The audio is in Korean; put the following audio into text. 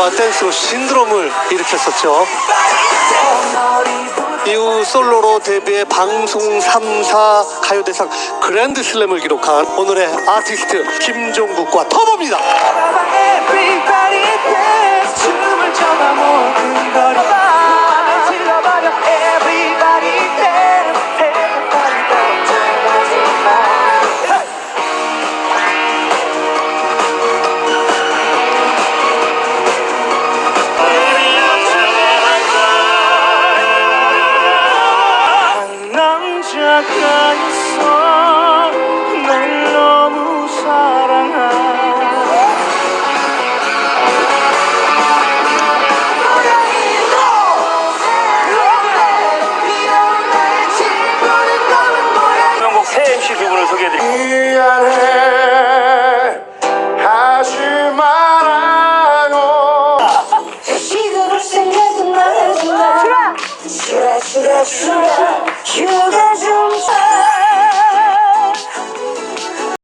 노래와 댄스로 신드롬을 일으켰었죠. 이후 솔로로 데뷔해 방송 3사 가요대상 그랜드슬램을 기록한 오늘의 아티스트 김종국과 터보입니다. 소개해드릴게요. 하지 말아요. 싫어 싫어